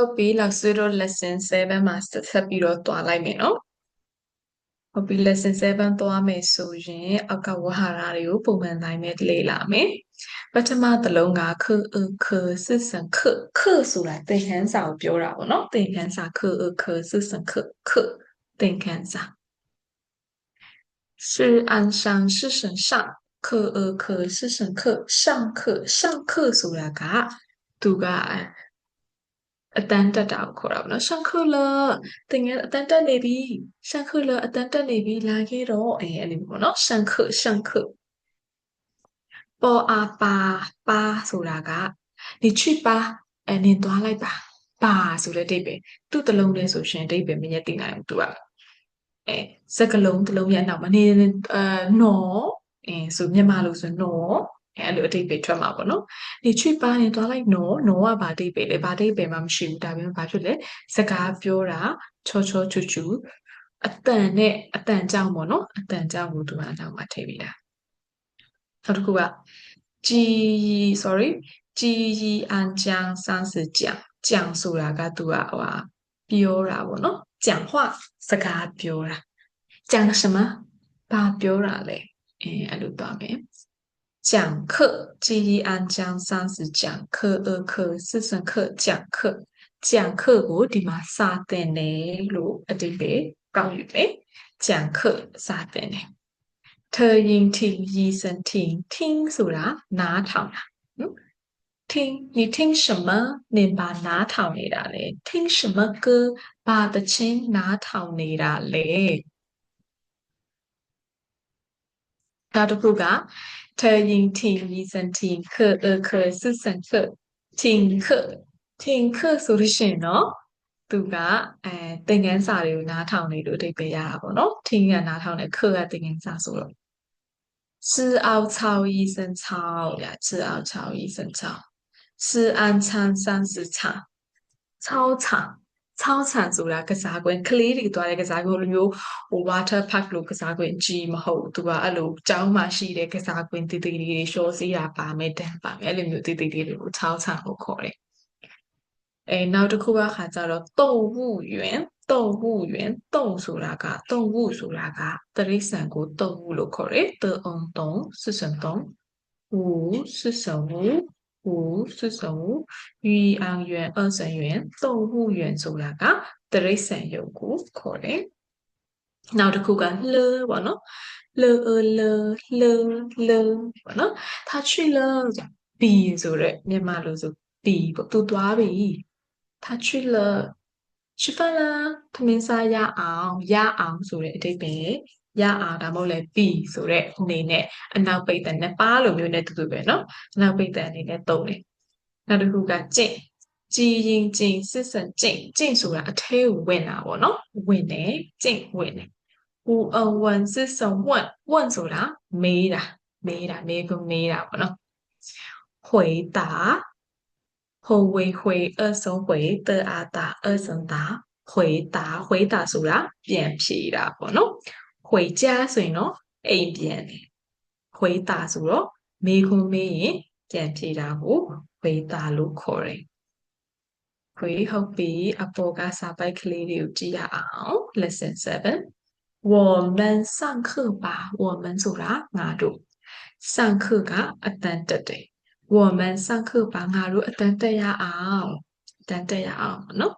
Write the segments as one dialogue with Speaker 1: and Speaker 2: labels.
Speaker 1: ဟုတ်ပြီလောက်ဆွေးတော့ lesson 7မှာဆက်ပြီးတော့တွားလိုက်မယ်နော်ဟုတ်ပြီ lesson 7သွားမယ်ဆိုရင်အောက်ကဝဟာရတွေကိုပုံမှန်တိုင်းနဲ့လေ့လာမယ်ပထမတစ်လုံးကခအခစစ်စံခခဆိုတာသင်ခန်းစာကိုပြောတာပေါ့နော်သင်ခန်းစာခအခစစ်စံခခသင်ခန်းစာ是安上是省上课呃课是省课上课上课ဆိုတာကသူက အတန်တက်တာကိုခေါ်တာပေါ့နော်ရှန်ခုလတင်ငယ်အတန်တက်နေပြီရှန်ခုလအတန်တက်နေပြီလာခဲ့တော့အဲအဲ့လိုပေါ့နော်ရှန်ခုရှန်ခုပေါ်အားပါပါဆိုတာကနေချစ်ပါအနင်သွားလိုက်ပါပါဆိုတဲ့အဓိပ္ပာယ်သူ့တလုံးလဲဆိုရှင်အဓိပ္ပာယ်မင်းရဲ့သိနိုင်ဘူးသူကအဲစကလုံးတလုံးရဲ့အနောက်မှာနေအဲနော်အဲဆိုမြန်မာလိုဆိုနော် အဲအဲ့လိုအတိတ်ပဲထွက်မှာပေါ့နော်ဒီချွေပါရင်သွားလိုက်နော်နော်ကဘာအတိတ်ပဲလဲဘာအတိတ်ပဲမှမရှိဘူးဒါပေမဲ့ဘာဖြစ်လဲစကားပြောတာချောချောချူချူအတန်နဲ့အတန်ကြောင့်ပေါ့နော်အတန်ကြောင့်ကိုသူကအနောက်မှာထည့်ပေးတာနောက်တစ်ခုကကြည် sorry ကြည်ရီအန်ကျန်းစမ်းစစ်ကြံကြံဆိုတာကသူကဟိုဟာပြောတာပေါ့နော်ကြံဟွာစကားပြောတာကြံ什么ဘာပြောတာလဲအဲအဲ့လိုသွားမယ် 讲课，记忆安江三十讲课，二课四十课讲课，讲课ကိုဒီမှာစာသင်တယ်လို့အတိပဲကောက်ယူမယ်။讲课စာသင်တယ်။特音听医生听听ဆိုတာနားထောင်တာနော်။听你听什么？你把နားထောင်နေတာလေ။听什么歌？把的ချင်းနားထောင်နေတာလေ။နောက်တစ်ခုက ထရင်ထင်ရီစန်ထင်ခအခဆစန်ခထင်ခထင်ခဆိုလို့ရှိရင်နော်သူကအဲသင်ခန်းစာတွေကိုနားထောင်နေလို့အဓိပ္ပာယ်ရတာပေါ့နော်ထင်ကနားထောင်တယ်ခကသင်ခန်းစာဆိုတော့吃熬草医生草呀吃熬草医生草吃安餐三十场操场 ချောင်းဆန်ဆိုတာကစားကွင်းကလေးတွေသွားတဲ့ကစားကွင်းလိုမျိုးဟို water park လိုကစားကွင်းကြီးမဟုတ်သူကအဲ့လိုကျောင်းမှာရှိတဲ့ကစားကွင်းတည်တည်လေးတွေရှော့စေးရပါမယ်တန်ပါမယ်အဲ့လိုမျိုးတည်တည်လေးတွေကိုချောင်းဆန်ကိုခေါ်တယ်အဲနောက်တစ်ခုကခါကြတော့တုံမှုယွင်တုံမှုယွင်တုံဆိုတာကတုံမှုဆိုတာကတရိษံကိုတုံမှုလို့ခေါ်တယ်တုံအောင်တုံဆွဆွံတုံဟူဆွဆွံဟူ 五是什么？鱼昂园、二神园、动物园ဆိုတာကတရိษံရုပ်ကိုခေါ်တယ်။နောက်တစ်ခုကလပေါ့နော်။လလလလပေါ့နော်။他去了比ဆိုရက်မြန်မာလိုဆို比ပေါ့သူသွားပြီ။他去了吃饭了ထမင်းစားရအောင်ရအောင်ဆိုတဲ့အဓိပ္ပာယ် ရအောင်ဒါမှမဟုတ်လဲ B ဆိုတဲ့အနေနဲ့အနောက်ပိတ်တန်နဲ့ပါလိုမျိုးနဲ့တူတူပဲเนาะအနောက်ပိတ်တန်အနေနဲ့သုံးတယ်နောက်တစ်ခုကကျင့်ကြည်ရင်ကျင့်စစ်စံကျင့်ကျင့်ဆိုတာအထဲကိုဝင်တာပေါ့နော်ဝင်တယ်ကျင့်ဝင်တယ်ဟူအဝန်စစ်စံဝတ်ဝတ်ဆိုတာမေးတာမေးတာမေးကုန်မေးတာပေါ့နော်回答后为回二声回的阿达二声答回答回答ဆိုတာပြန်ဖြေတာပေါ့နော် 回家ဆိုရင်တော့အိမ်ပြန်တယ်回答ဆိုတော့မေးခွန်းမေးရင်ပြန်ဖြေတာကို回答လို့ခေါ်တယ်ခွေဟုတ်ပြီအပေါ်ကစာပိုက်ကလေးတွေကိုကြည့်ရအောင် lesson 7我们上课吧我们ဆိုတာငါတို့上课ကအတန်တက်တယ်我们上课吧ငါတို့အတန်တက်ရအောင်အတန်တက်ရအောင်နော်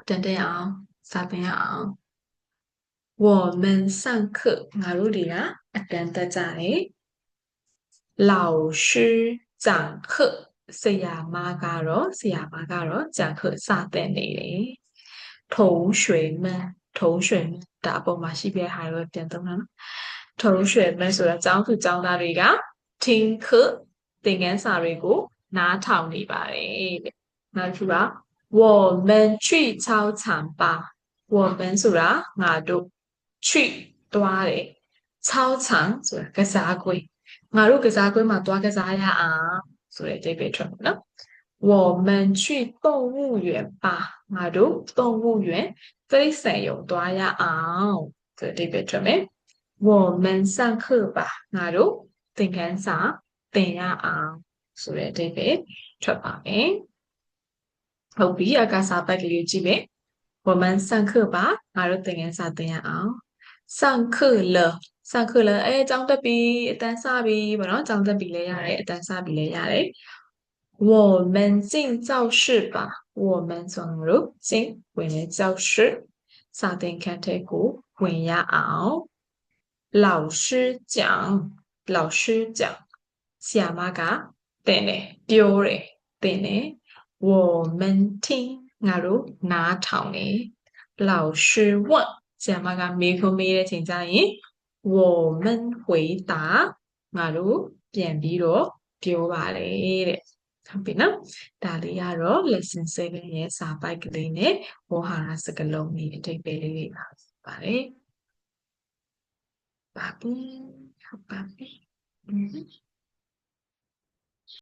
Speaker 1: အတန်တက်ရအောင်စာသင်ရအောင် 我们上课ငါတို့တွေကအတန်တက်ကြတယ်老师讲课ဆရာမကတော့ဆရာမကတော့讲课စတဲ့နေတယ်同学们同学们ဒါအပေါ်မှာရှိပြဟာတော့ပြန်သုံးတာနော်同学们ဆိုတာကျောင်းသူကျောင်းသားတွေက听课သင်ခန်းစာတွေကိုနားထောင်နေပါတယ်တဲ့နောက်တစ်ခုက我们去操场吧我们ဆိုတာငါတို့ 去သွားတယ်操场ဆိုတာကစားကွင်းငါတို့ကစားကွင်းမှာသွားကစားရအောင်ဆိုတဲ့အဓိပ္ပာယ်ထွက်မှာနော်我们去动物园吧ငါတို့动物园တိရစ္ဆာန်ရုံသွားရအောင်ဆိုတဲ့အဓိပ္ပာယ်ထွက်မယ်我们上课吧ငါတို့သင်ခန်းစာသင်ရအောင်ဆိုတဲ့အဓိပ္ပာယ်ထွက်ပါမယ် ဟုတ်ပြီအကစားပိုက်ကလေးကိုကြည့်မယ်我们上课吧ငါတို့သင်ခန်းစာသင်ရအောင် 上课了上课了အဲကျောင်းတက်ပြီအတန်းစပြီပေါ့နော်ကျောင်းတက်ပြီလည်းရတယ်အတန်းစပြီလည်းရတယ်我们进教室吧我们ဆိုငါတို့进ဝင်တဲ့教室စာသင်ခန်းထဲကိုဝင်ရအောင်老师讲老师讲ဆရာမကတင်တယ်ပြောတယ်တင်တယ်我们听ငါတို့နားထောင်တယ်老师问 ဆရာမကမေးခွန်းမေးတဲ့ချိန်ကျရင်我们回答ငါတို့ပြန်ပြီးတော့ပြောပါတယ်တဲ့ဟုတ်ပြီနော်ဒါလေးကတော့ lesson 7ရဲ့စာပိုက်ကလေးနဲ့ဝေါ်ဟာရစကားလုံးလေးအထိပ္ပယ်လေးတွေပါပါတယ်ပါပြီဟုတ်ပါပြီ